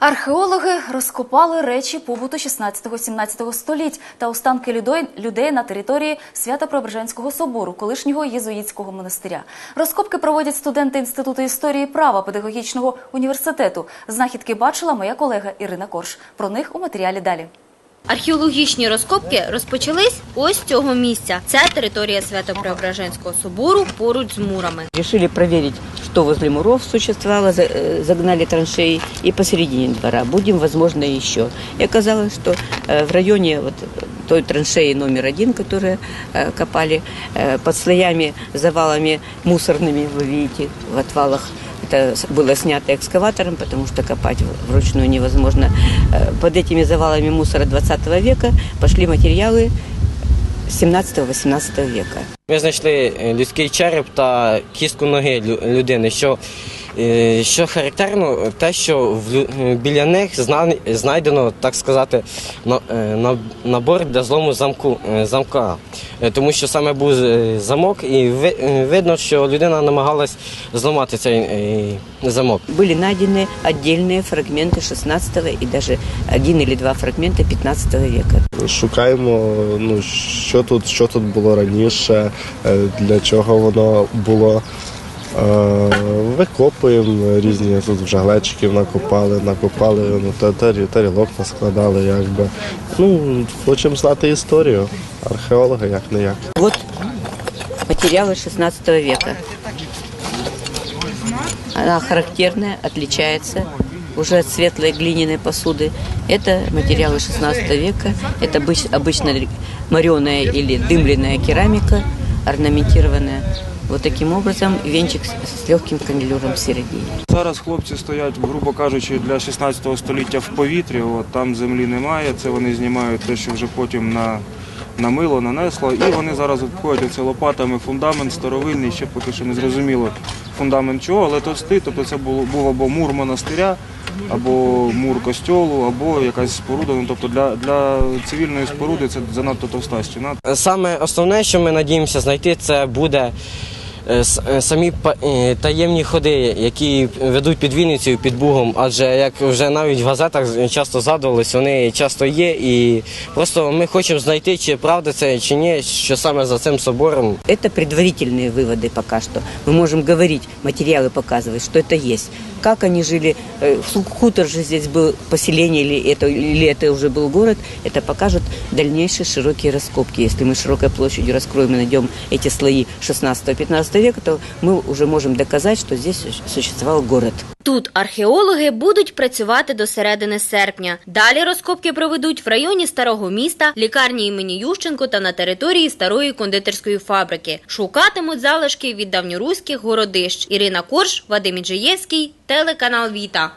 Археологи розкопали речі побуту 16-17 століть та останки людей, на території Свято-Преображенського собору, колишнього єзуїтського монастиря. Розкопки проводять студенти Інституту історії права педагогічного університету. Знахідки бачила моя колега Ірина Корж. Про них у матеріалі далі. Археологічні розкопки розпочались ось з цього місця. Це територія Свято-Преображенського собору поруч з мурами. Решили проверить, что возле муров существовало, за- э, загнали траншеи и посередине двора. Будем, возможно, еще. И оказалось, что э, в районе вот той траншеи номер один, которую э, копали, э, под слоями, завалами мусорными, вы видите, в отвалах, это с- было снято экскаватором, потому что копать в- вручную невозможно. Э, Под этими завалами мусора 20 века пошли материалы 17-18 века. Ми знайшли е, людський череп та кістку ноги лю- людини. Що, е, що характерно, те, що в лю- е, біля них зна- знайдено, так сказати, на- е, на- набор для злому замку, е, замка. Е, Тому що саме був е, замок, і ви- е, видно, що людина намагалась зламати цей е, замок. были найдены отдельные фрагменты 16 и даже один или два фрагмента 15 века. Шукаємо, ну що тут, що тут було раніше, е, для чого воно було. Е, Викопуємо різні тут вже глечиків накопали, накопали, ну, та- тарі- тарілок наскладали, якби. Ну, хочемо знати історію. Археологи, як не як. Вот материалы 16 века. Она характерная, отличается уже от светлой глиняной посуды. Это материалы 16 века. Это обыч- обычно мореная или дымленная керамика, орнаментированная. Вот таким образом венчик с с легким канделюром в середине. Зараз хлопці стоять, грубо кажучи, для 16 століття в повітрі. От там землі немає. Це вони знімають те, що вже потім на, на мило нанесло. І вони зараз обходять оце лопатами фундамент старовинний, ще поки що не зрозуміло фундамент чого, але товстий. Тобто це було був або мур монастиря, або мур костьолу, або якась споруда. Ну тобто для, для цивільної споруди це занадто товста стіна. Саме основне, що ми надіємося знайти, це буде самі па- е, таємні ходи, які ведуть під Вінницею, під Бугом. Адже як вже навіть в газетах часто згадувались, вони часто є. І просто ми хочемо знайти, чи правда це, чи ні, що саме за цим собором Это предварительные выводы пока что. Мы можем говорить, материалы показывают, что это есть. Как они жили, э, ху- хутор же здесь был поселение или это, или это уже был город, это покажут дальнейшие широкие раскопки. Если мы широкой площадью раскроем и найдем эти слои 16-15 века, то мы уже можем доказать, что здесь су- существовал город. Тут археологи будуть працювати до середини серпня. Далі розкопки проведуть в районі старого міста, лікарні імені Ющенко та на території старої кондитерської фабрики. Шукатимуть залишки від давньоруських городищ. Ірина Корж, Вадим Іджиєвський, телеканал Віта.